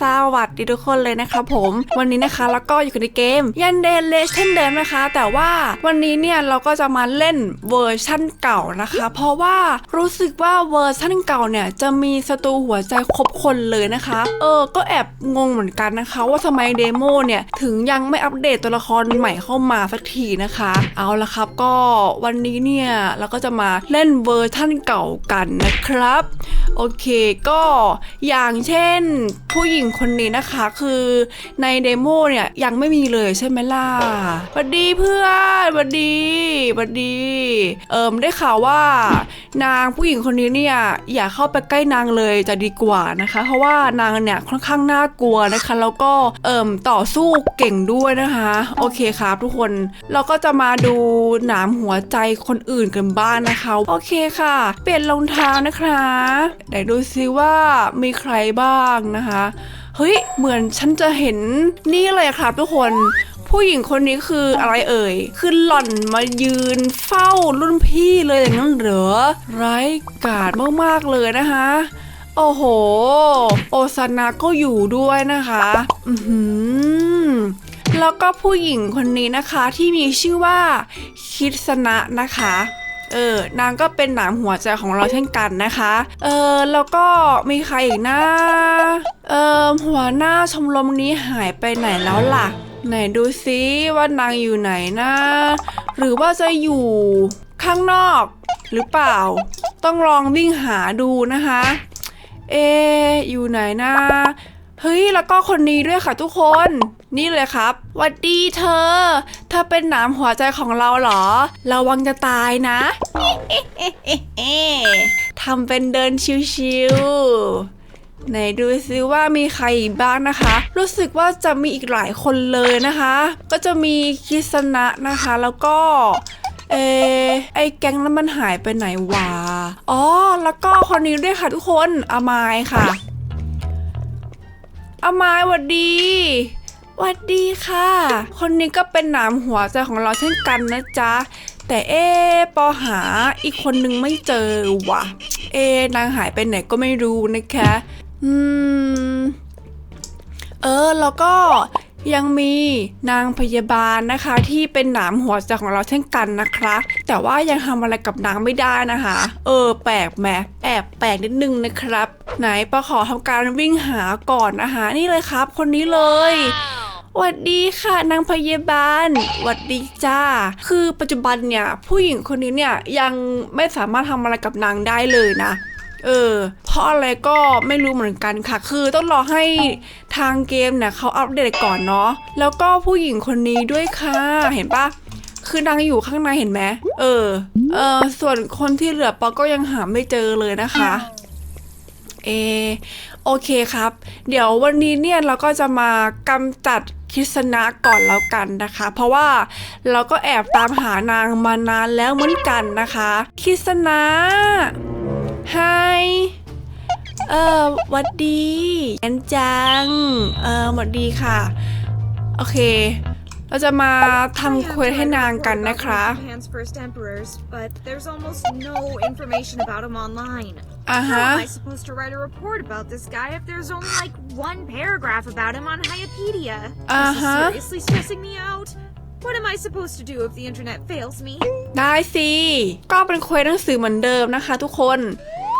สวัสดีทุกคนเลยนะคะผมวันนี้นะคะแล้วก็อยู่ในเกมยันเดนเลชเช่นเดิมนะคะ แต่ว่าวันนี้เนี่ยเราก็จะมาเล่นเวอร์ชั่นเก่านะคะ เพราะว่ารู้สึกว่าเวอร์ชั่นเก่าเนี่ยจะมีศัตรูหัวใจครบคนเลยนะคะ เออก็แอบงงเหมือนกันนะคะ ว่าทำไมเดโมเนี่ยถึงยังไม่อัปเดตตัวละครใหม่เข้ามาสักทีนะคะ เอาละครับก็วันนี้เนี่ยเราก็จะมาเล่นเวอร์ชั่นเก่ากันนะครับ โอเคก็อย่างเช่นผู้หญิงคนนี้นะคะ คือในเดโมเนี่ยยังไม่มีเลยใช่ไหมล่ะสวัสดีเพื่อนสวัสดีสวัสดีเอิมได้ข่าวว่า นางผู้หญิงคนนี้เนี่ยอย่าเข้าไปใกล้นางเลยจะดีกว่านะคะ เพราะว่านางเนี่ยค่อนข้างน่ากลัวนะคะ แล้วก็เอิมต่อสู้เก่งด้วยนะคะ โอเคครับทุกคนเราก็จะมาดูหนามหัวใจคนอื่นกันบ้างนะคะ โอเคค่ะ เปลี่ยนรองเท้านะคะไหนดูซิว่ามีใครบ้างนะคะ เฮ้ย เหมือนฉันจะเห็นนี่เลยครับทุกคน ผู้หญิงคนนี้คืออะไรเอ่ย คือหล่อนมายืนเฝ้ารุ่นพี่เลยอย่างนั้นเหรอไร้กาดมากๆเลยนะคะ โอ้โห โอซานะก็อยู่ด้วยนะคะ อือหือแล้วก็ผู้หญิงคนนี้นะคะที่มีชื่อว่าคิดสนะนะคะ เออนางก็เป็นหนามหัวใจของเราเช่นกันนะคะ เออแล้วก็มีใครอีกนะเออหัวหน้าชมรมนี้หายไปไหนแล้วล่ะ ไหนดูซิว่านางอยู่ไหนนะ หรือว่าจะอยู่ข้างนอกหรือเปล่า ต้องลองวิ่งหาดูนะคะ เอ อยู่ไหนนะ เฮ้ย แล้วก็คนนี้ด้วยค่ะทุกคน นี่เลยครับวัดดีเธอ เธอเป็นหนามหัวใจของเราเหรอ ระวังจะตายนะ ทำเป็นเดินชิวๆไหนดูซิว่ามีใครอีกบ้างนะคะ รู้สึกว่าจะมีอีกหลายคนเลยนะคะ ก็จะมีคิสนะนะคะ แล้วก็เออไอแก๊งนั้นมันหายไปไหนวะ อ๋อ แล้วก็คนนี้ด้วยค่ะทุกคน อามายค่ะ อามายหวัดดีหวัดดีค่ะ คนนี้ก็เป็นหนามหัวใจของเราเช่นกันนะจ๊ะ แต่เอ๊ะปอหาอีกคนนึงไม่เจอว่ะ เอ๊ะนางหายไปไหนก็ไม่รู้นะคะ อืม เออ แล้วก็ ยังมีนางพยาบาลนะคะที่เป็นหนามหัวใจของเราเช่นกันนะคะ แต่ว่ายังทำอะไรกับนางไม่ได้นะคะ เออ แปลกแหมแอบแปลกนิดนึงนะครับ ไหนปอขอทำการวิ่งหาก่อนนะคะนี่เลยครับ คนนี้เลยหวัดดีค่ะนางพยาบาลหวัดดีจ้า คือปัจจุบันเนี่ยผู้หญิงคนนี้เนี่ยยังไม่สามารถทำอะไรกับนางได้เลยนะ เออ เพราะอะไรก็ไม่รู้เหมือนกันค่ะ คือต้องรอให้ทางเกมเนี่ยเขาอัปเดตก่อนเนาะ แล้วก็ผู้หญิงคนนี้ด้วยค่ะ เห็นปะคือนางอยู่ข้างในเห็นไหมเออ เออ ส่วนคนที่เหลือปอก็ยังหาไม่เจอเลยนะคะ เออโอเคครับ เดี๋ยววันนี้เนี่ยเราก็จะมากำจัดคิสนะก่อนแล้วกันนะคะ เพราะว่าเราก็แอบตามหานางมานานแล้วเหมือนกันนะคะ คิสนะ ไฮเออหวัดดีแอนจัง เออหวัดดีค่ะ โอเค เราจะมาทำเควสให้นางกันนะคะ Japan's first emperors, but there's almost no information about him online. อ่า How ฮะ am I supposed to write a report about this guy if there's only like one paragraph about him on Hiapedia? This Uh-huh. is seriously stressing me out. What am I supposed to do if the internet fails me? ได้สิ ก็เป็นเควสหนังสือเหมือนเดิมนะคะทุกคน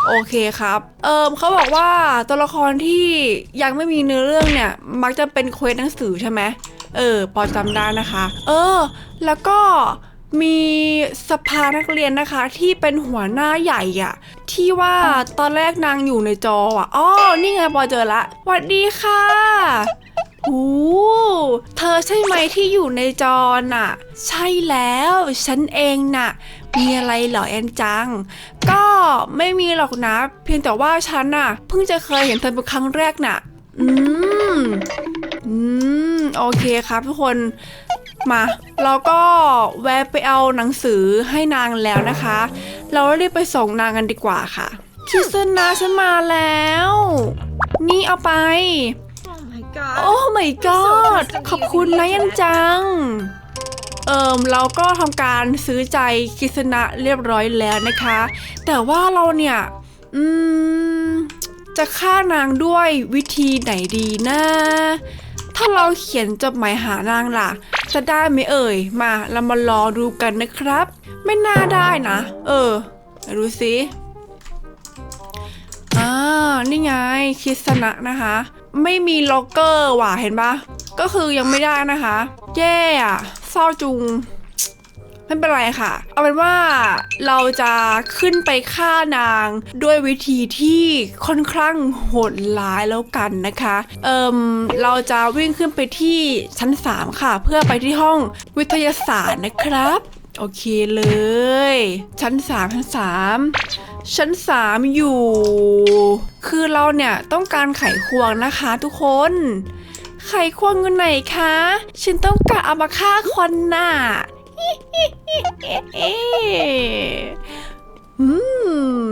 โอเคครับ เอิมเขาบอกว่าตัวละครที่ยังไม่มีเนื้อเรื่องเนี่ย มักจะเป็นเควสหนังสือใช่ไหมเออปอจำได้นะคะ เออ แล้วก็มีสภานักเรียนนะคะที่เป็นหัวหน้าใหญ่อะที่ว่าตอนแรกนางอยู่ในจออะอ๋อนี่ไงปอเจอละสวัสดีค่ะโอ้เธอใช่ไหมที่อยู่ในจอน่ะ ใช่แล้ว ฉันเองน่ะ มีอะไรเหรอแอนจัง ก็ไม่มีหรอกนะ เพียงแต่ว่าฉันน่ะ เพิ่งจะเคยเห็นเธอเป็นครั้งแรกน่ะ อืม อืม โอเคครับทุกคน มาเราก็แวะไปเอาหนังสือให้นางแล้วนะคะ เรารีบไปส่งนางกันดีกว่าค่ะ คิสนาฉันมาแล้ว นี่เอาไป Oh my god. โอ้ my god ขอบคุณนะยันจังเอิมเราก็ทำการซื้อใจคิสนะเรียบร้อยแล้วนะคะ แต่ว่าเราเนี่ย อืม จะฆ่านางด้วยวิธีไหนดีนะ ถ้าเราเขียนจดหมายหานางล่ะ จะได้ไหมเอ่ย มาเรามารอดูกันนะครับ ไม่น่าได้นะ เออดูสิอ่านี่ไงคิสนะนะคะ ไม่มีล็อกเกอร์ว่ะเห็นปะก็คือยังไม่ได้นะคะ แย่อะ เศร้าจุงไม่เป็นไรค่ะ เอาเป็นว่าเราจะขึ้นไปฆ่านางด้วยวิธีที่ค่อนข้างโหดร้ายแล้วกันนะคะ เอิมเราจะวิ่งขึ้นไปที่ชั้น 3 ค่ะ เพื่อไปที่ห้องวิทยาศาสตร์นะครับ โอเคเลย ชั้น 3 ชั้น 3 ชั้น 3 อยู่ คือเราเนี่ยต้องการไขควงนะคะทุกคน ไขควงอยู่ไหนคะ ฉันต้องการเอามาฆ่าคนน่ะอืม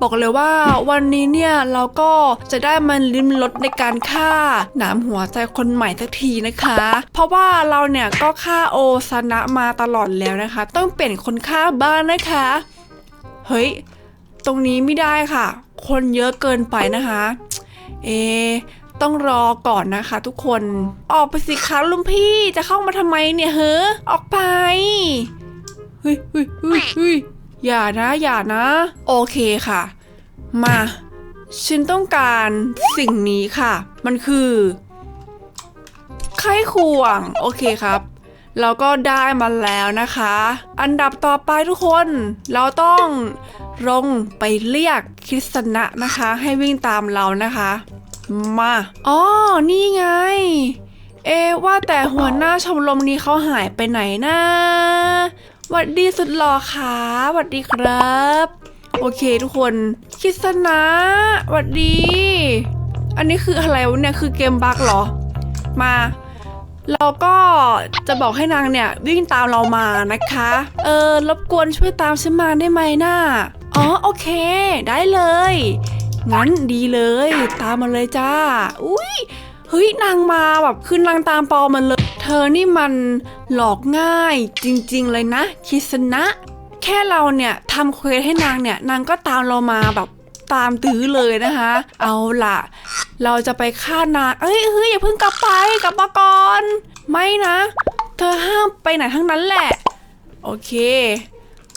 บอกเลยว่าวันนี้เนี่ยเราก็จะได้มันลิ้มรสในการฆ่าหนามหัวใจคนใหม่สักทีนะคะ เพราะว่าเราเนี่ยก็ฆ่าโอซานะมาตลอดแล้วนะคะ ต้องเปลี่ยนคนฆ่าบ้างนะคะ เฮ้ย ตรงนี้ไม่ได้ค่ะ คนเยอะเกินไปนะคะ เอะ ต้องรอก่อนนะคะ ทุกคน ออกไปสิคะลุงพี่จะเข้ามาทำไมเนี่ยเฮ้อออกไปเฮ้ยเฮ้ยเฮ้ยเฮ้ยอย่านะ อย่านะ โอเคค่ะ มา ฉันต้องการสิ่งนี้ค่ะ มันคือไข้ควง โอเคครับเราก็ได้มาแล้วนะคะ อันดับต่อไปทุกคน เราต้องลงไปเรียกคริสนะนะคะ ให้วิ่งตามเรานะคะ มาอ๋อนี่ไง เอว่าแต่หัวหน้าชมรมนี้เขาหายไปไหนนะหวัดดีสุดหล่อค่ะหวัดดีครับ โอเคทุกคนคิสนะหวัดดี อันนี้คืออะไรวะเนี่ยคือเกมบั๊กเหรอ มาเราก็จะบอกให้นางเนี่ยวิ่งตามเรามานะคะ เออรบกวนช่วยตามฉันมาได้ไหมน่าอ๋อโอเค ได้เลย งั้นดีเลย ตามมาเลยจ้า อุ้ยเฮ้ยนางมาแบบคือนางตามปอมันเลย เธอนี่มันหลอกง่ายจริงๆเลยนะ คิสนะ แค่เราเนี่ยทำเควสให้นางเนี่ย นางก็ตามเรามาแบบตามตื้อเลยนะคะ เอาล่ะ เราจะไปฆ่านาง เอ้ยเฮ้ยอย่าเพิ่งกลับไปกลับมาก่อน ไม่นะ เธอห้ามไปไหนทั้งนั้นแหละ โอเค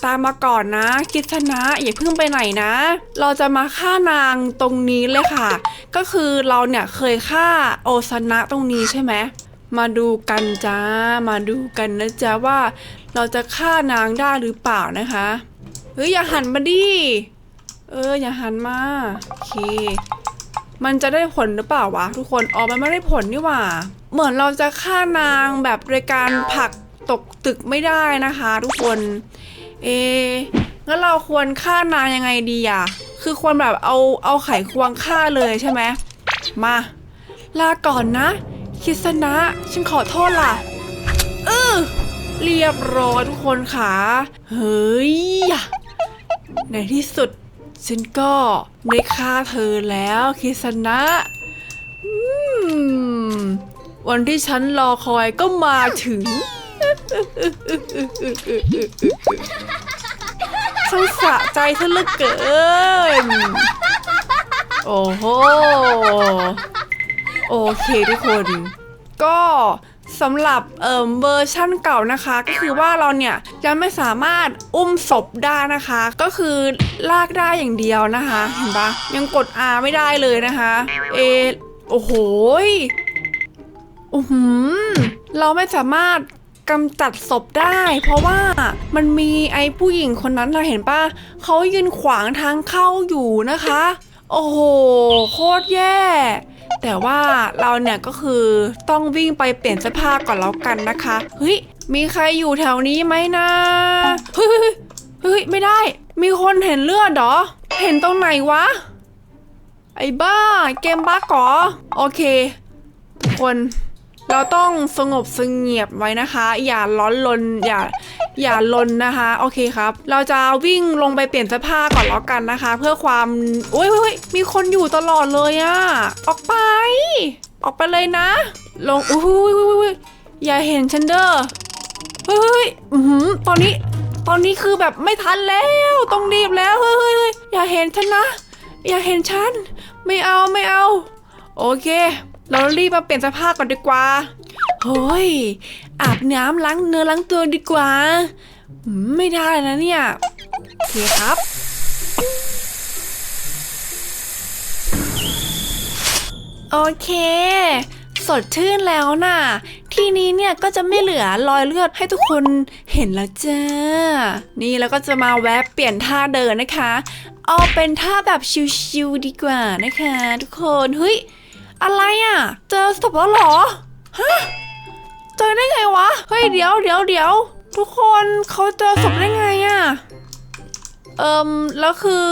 ตามมาก่อนนะคิดนะอย่าเพิ่งไปไหนนะ เราจะมาฆ่านางตรงนี้เลยค่ะ ก็คือเราเนี่ยเคยฆ่าโอซานะตรงนี้ใช่ไหมมาดูกันจ้า มาดูกันนะจ๊ะว่า เราจะฆ่านางได้หรือเปล่านะคะเฮ้ยอย่าหันมาดิเอออย่าหันมาโอเค มันจะได้ผลหรือเปล่าวะ ทุกคนอ๋อมันไม่ได้ผลนี่หว่า เหมือนเราจะฆ่านางแบบโดยการผลักตกตึกไม่ได้นะคะ ทุกคน เอะงั้นเราควรฆ่านางยังไงดีอะคือควรแบบเอาเอาไขควงฆ่าเลยใช่ไหมมาลาก่อนนะ คิสนะ ฉันขอโทษล่ะเออเรียบร้อยทุกคนค่ะเฮ้ยในที่สุด ฉันก็ได้ฆ่าเธอแล้วคิสนะอืมวันที่ฉันรอคอยก็มาถึง ช่าสะใจซะเหลือเกิน โอ้โห โอเคทุกคน ก็สำหรับเอ่อเวอร์ชั่นเก่านะคะ ก็คือว่าเราเนี่ยยังไม่สามารถอุ้มศพได้นะคะ ก็คือลากได้อย่างเดียวนะคะเห็นปะยังกด R ไม่ได้เลยนะคะ เออโอ้โหอือหือเราไม่สามารถ กำจัดศพได้ เพราะว่ามันมีไอ้ผู้หญิงคนนั้นนะเห็นปะเขายืนขวางทางเข้าอยู่นะคะ โอ้โห โคตรแย่ แต่ว่าเราเนี่ยก็คือต้องวิ่งไปเปลี่ยนเสื้อผ้าก่อนแล้วกันนะคะเฮ้ยมีใครอยู่แถวนี้ไหมนะเฮ้ยเฮ้ยเฮ้ยไม่ได้ มีคนเห็นเลือดเหรอ เห็นตรงไหนวะ ไอ้บ้า เกมบ้าก่อโอเค ทุกคน เราต้องสงบสงเงียบไว้นะคะ อย่าร้อนรนอย่าอย่าลนนะคะ โอเคครับ เราจะวิ่งลงไปเปลี่ยนเสื้อผ้าก่อนแล้วกันนะคะ เพื่อความโอ้ยเฮ้ยมีคนอยู่ตลอดเลยอะออกไป ออกไปเลยนะ ลงอุ้ยอย่าเห็นฉันเด้อเฮ้ยเฮ้ยอือหือตอนนี้ ตอนนี้คือแบบไม่ทันแล้ว ต้องรีบแล้วเฮ้ยอย่าเห็นฉันนะ อย่าเห็นฉัน ไม่เอาไม่เอา โอเค เรารีบมาเปลี่ยนเสภาพก่อนดีกว่าเฮ้ยอาบน้ำล้างเนื้อล้างตัวดีกว่า ไม่ได้นะเนี่ยโอเคครับโอเค สดชื่นแล้วน่ะ ทีนี้เนี่ยก็จะไม่เหลือรอยเลือดให้ทุกคนเห็นแล้วจ้า นี่แล้วก็จะมาแวะเปลี่ยนท่าเดินนะคะ เอาเป็นท่าแบบชิวๆดีกว่านะคะ ทุกคน เฮ้ย อะไรอะ เจอศพแล้วหรอ ฮะ เจอได้ไงวะ เฮ้ยเดี๋ยวเดี๋ยวเดี๋ยวทุกคนเขาเจอศพได้ไงอะ เอิมแล้วคือ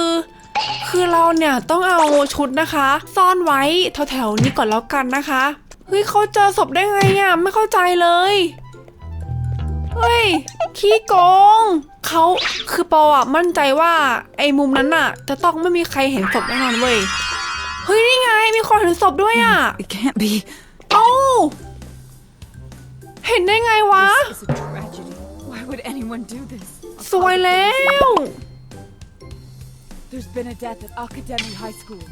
คือเราเนี่ยต้องเอาชุดนะคะ ซ่อนไว้แถวๆนี้ก่อนแล้วกันนะคะ เฮ้ยเขาเจอศพได้ไงอะ ไม่เข้าใจเลยเฮ้ย ขี้โกง เขาคือปออะมั่นใจว่า ไอ้มุมนั้นอะ จะต้องไม่มีใครเห็นศพแน่นอนเว้ย เฮ้ยนี่ไงมีคนเห็นศพด้วยอะ It can't be. เอ้าเห็นได้ไงวะ This is a tragedy. Why would anyone do this? A สวยแล้ว There's been a death at Academy High School.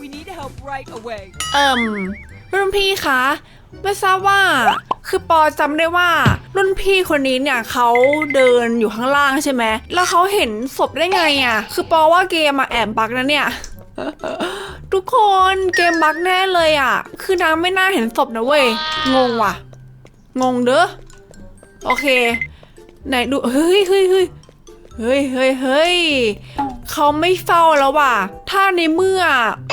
We need help right away. เอิ่มรุ่นพี่คะไม่ทราบว่าคือปอจำได้ว่ารุ่นพี่คนนี้เนี่ยเขาเดินอยู่ข้างล่างใช่ไหมแล้วเขาเห็นศพได้ไงอะ่ะ คือปอว่าเกมมาแอบบักนะเนี่ย ทุกคนเกมบักแน่เลยอะ่ะ คือนางไม่น่าเห็นศพนะเว้ย งงว่ะ งงเด้อ โอเค ไหนดู เฮ้ยเฮ้ยเฮ้ยเฮ้ยเฮ้ยเฮ้ยเขาไม่เฝ้าแล้วว่ะ ถ้าในเมื่อ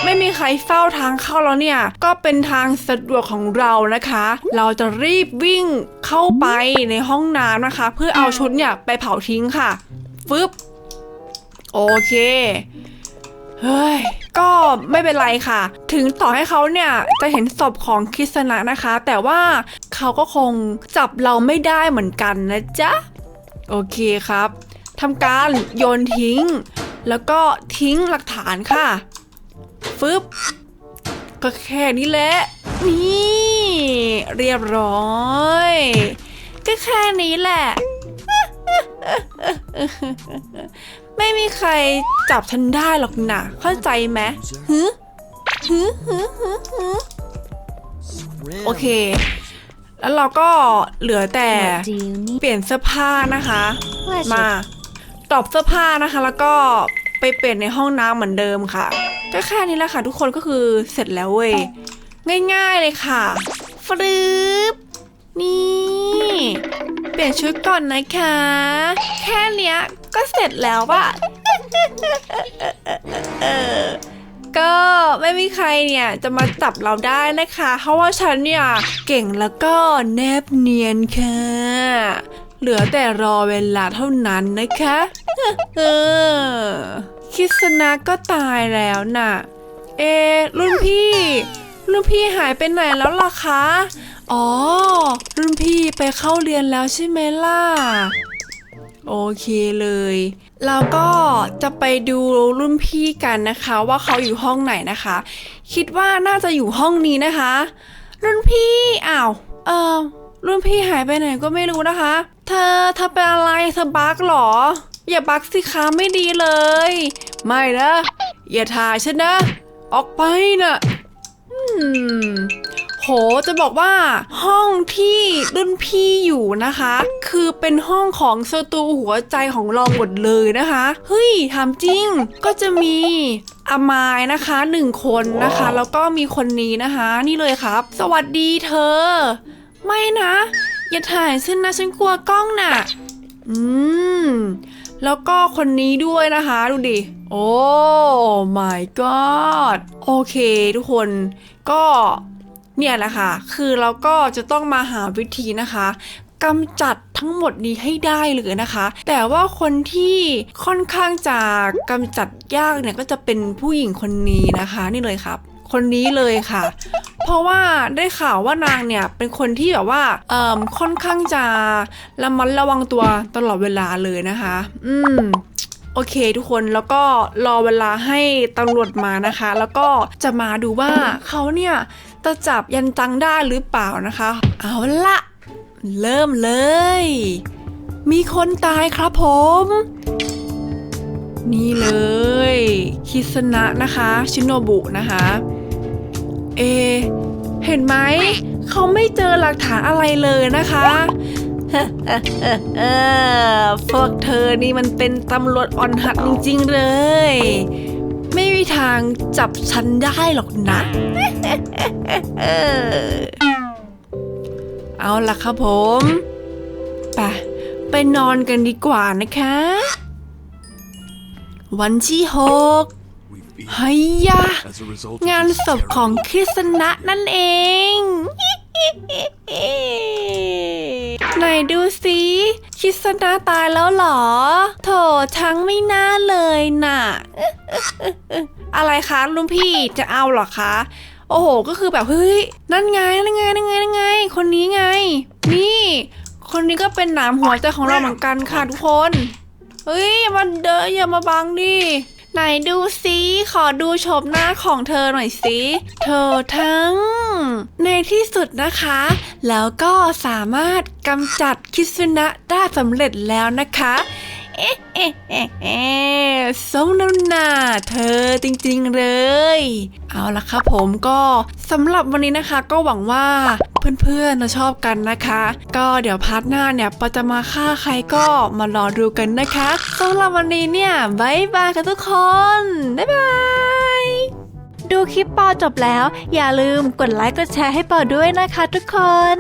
ไม่มีใครเฝ้าทางเข้าแล้วเนี่ย ก็เป็นทางสะดวกของเรานะคะ เราจะรีบวิ่งเข้าไปในห้องน้ำนะคะ เพื่อเอาชุดเนี่ยไปเผาทิ้งค่ะ ฟึบ โอเค เฮ้ย ก็ไม่เป็นไรค่ะ ถึงต่อให้เขาเนี่ยจะเห็นศพของคริสนะนะคะ แต่ว่าเขาก็คงจับเราไม่ได้เหมือนกันนะจ๊ะ โอเคครับทำการโยนทิ้ง แล้วก็ทิ้งหลักฐานค่ะ ฟึบ ก็แค่นี้แหละ นี่ เรียบร้อย ก็แค่นี้แหละ ไม่มีใครจับฉันได้หรอกนะเข้าใจไหมฮึฮึฮึฮึฮึโอเค แล้วเราก็เหลือแต่ What do you need? เปลี่ยนเสื้อผ้านะคะ Pleasure. มาตอบเสื้อผ้านะคะ แล้วก็ไปเปลี่ยนในห้องน้ำเหมือนเดิมค่ะก็แค่นี้แหละค่ะ ทุกคนก็คือเสร็จแล้วเว้ยง่ายๆเลยค่ะฟรึบนี่ เปลี่ยนชุดก่อนนะคะ แค่เนี้ย ก็เสร็จแล้วอะก็ไม่มีใครเนี่ยจะมาจับเราได้นะคะ เพราะว่าฉันเนี่ยเก่งแล้วก็แนบเนียนค่ะ เหลือแต่รอเวลาเท่านั้นนะคะเออคิสนะก็ตายแล้วน่ะ เอ รุ่นพี่รุ่นพี่หายไปไหนแล้วล่ะคะ อ๋อ รุ่นพี่ไปเข้าเรียนแล้วใช่ไหมล่ะ โอเคเลย แล้วก็จะไปดูรุ่นพี่กันนะคะ ว่าเขาอยู่ห้องไหนนะคะ คิดว่าน่าจะอยู่ห้องนี้นะคะ รุ่นพี่อ้าวเออรุ่นพี่หายไปไหนก็ไม่รู้นะคะ เธอเธอเป็นอะไรเธอบักเหรอ อย่าบักสิคะไม่ดีเลย ไม่นะอย่าถ่ายฉันนะ ออกไปนะอืม โหจะบอกว่าห้องที่รุ่นพี่อยู่นะคะ คือเป็นห้องของสตูหัวใจของเราหมดเลยนะคะเฮ้ยถามจริงก็จะมีอามายนะคะหนึ่งคนนะคะ แล้วก็มีคนนี้นะคะ นี่เลยครับ สวัสดีเธอ ไม่นะ อย่าถ่ายฉันนะฉันกลัวกล้องน่ะ อืม แล้วก็คนนี้ด้วยนะคะ ดูดิ โอ้ my god โอเคทุกคนก็ เนี่ยแหละค่ะ คือเราก็จะต้องมาหาวิธีนะคะกำจัดทั้งหมดนี้ให้ได้เลยนะคะ แต่ว่าคนที่ค่อนข้างจะกำจัดยากเนี่ยก็จะเป็นผู้หญิงคนนี้นะคะ นี่เลยครับ คนนี้เลยค่ะ เพราะว่าได้ข่าวว่านางเนี่ยเป็นคนที่แบบว่าเอ่อค่อนข้างจะระมัดระวังตัวตลอดเวลาเลยนะคะ อืมโอเคทุกคนแล้วก็รอเวลาให้ตำรวจมานะคะ แล้วก็จะมาดูว่าเขาเนี่ย จะจับยันจังได้หรือเปล่านะคะ เอาละเริ่มเลย มีคนตายครับผม นี่เลย คิสนะนะคะ ชิโนบุนะคะ เอ เห็นไหม เขาไม่เจอหลักฐานอะไรเลยนะคะเออพวกเธอนี่มันเป็นตำรวจอ่อนหัดจริงๆเลย ไม่มีทางจับฉันได้หรอกนะ เอาล่ะครับผมไปไปนอนกันดีกว่านะคะ วันที่หกเฮ้ยยะงานศพของคริสนะนั่นเอง ไหนดูสิคริสนะตายแล้วหรอ ทั้งไม่น่าเลยน่ะ อะไรคะลุงพี่จะเอาเหรอคะ โอ้โห ก็คือแบบเฮ้ย นั่นไง นั่นไง นั่นไง นั่นไง คนนี้ไง นี่ คนนี้ก็เป็นหนามหัวใจของเราเหมือนกันค่ะทุกคน เฮ้ย อย่ามาเดนอย่ามาบังดิไหนดูสิขอดูโฉมหน้าของเธอหน่อยสิเธอทั้ง ในที่สุดนะคะ แล้วก็สามารถกำจัดคิสุนะได้สำเร็จแล้วนะคะ เอ๊เอ๊เอ๊เอ๊สมน้ำหน้าเธอจริงๆเลย เอาละครับผมก็สำหรับวันนี้นะคะก็หวังว่าเพื่อนๆจะชอบกันนะคะ ก็เดี๋ยวพาร์ทหน้าเนี่ยปอจะมาฆ่าใครก็มารอดูกันนะคะสำหรับวันนี้เนี่ยบายบายค่ะทุกคน บ๊ายบายดูคลิปปอจบแล้ว อย่าลืมกดไลค์กดแชร์ให้ปอด้วยนะคะทุกคน